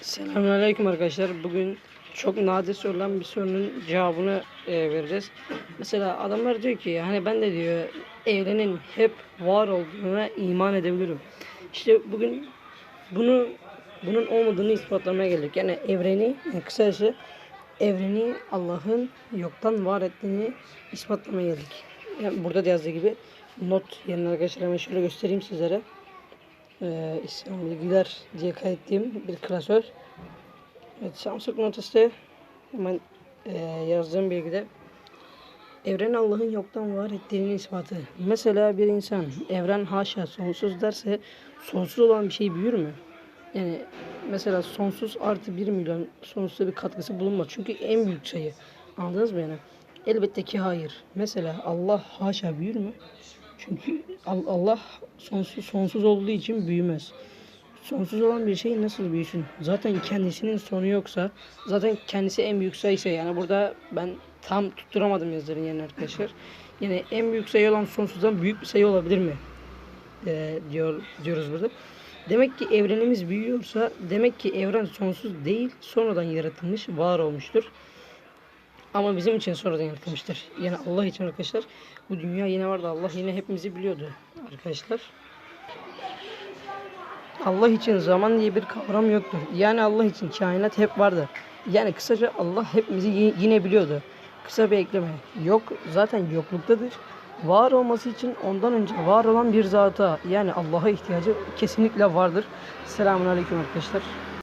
Selamünaleyküm arkadaşlar. Bugün çok nadir sorulan bir sorunun cevabını e, vereceğiz. Mesela adamlar diyor ki hani ben de diyor evrenin hep var olduğuna iman edebilirim. İşte bugün bunu bunun olmadığını ispatlamaya geldik. Yani evreni kısacası evreni Allah'ın yoktan var ettiğini ispatlamaya geldik. Yani burada da yazdığı gibi not yerine arkadaşlar hemen şöyle göstereyim sizlere e, İslam bilgiler diye kaydettiğim bir klasör. Evet, Samsung Notus'ta hemen e, yazdığım bilgide evren Allah'ın yoktan var ettiğinin ispatı. Mesela bir insan evren haşa sonsuz derse sonsuz olan bir şey büyür mü? Yani mesela sonsuz artı 1 milyon sonsuza bir katkısı bulunmaz. Çünkü en büyük sayı. Anladınız mı yani? Elbette ki hayır. Mesela Allah haşa büyür mü? Çünkü Al- Allah sonsuz sonsuz olduğu için büyümez. Sonsuz olan bir şey nasıl büyüsün? Zaten kendisinin sonu yoksa, zaten kendisi en sayıysa yani burada ben tam tutturamadım yazarın yerine arkadaşlar. Yani en büyük sayı olan sonsuzdan büyük bir sayı olabilir mi? Ee, diyor diyoruz burada. Demek ki evrenimiz büyüyorsa demek ki evren sonsuz değil, sonradan yaratılmış, var olmuştur. Ama bizim için sonradan yaratılmıştır. Yani Allah için arkadaşlar bu dünya yine vardı. Allah yine hepimizi biliyordu arkadaşlar. Allah için zaman diye bir kavram yoktur. Yani Allah için kainat hep vardı. Yani kısaca Allah hepimizi yine biliyordu. Kısa bir ekleme. Yok zaten yokluktadır. Var olması için ondan önce var olan bir zata yani Allah'a ihtiyacı kesinlikle vardır. Selamun Aleyküm arkadaşlar.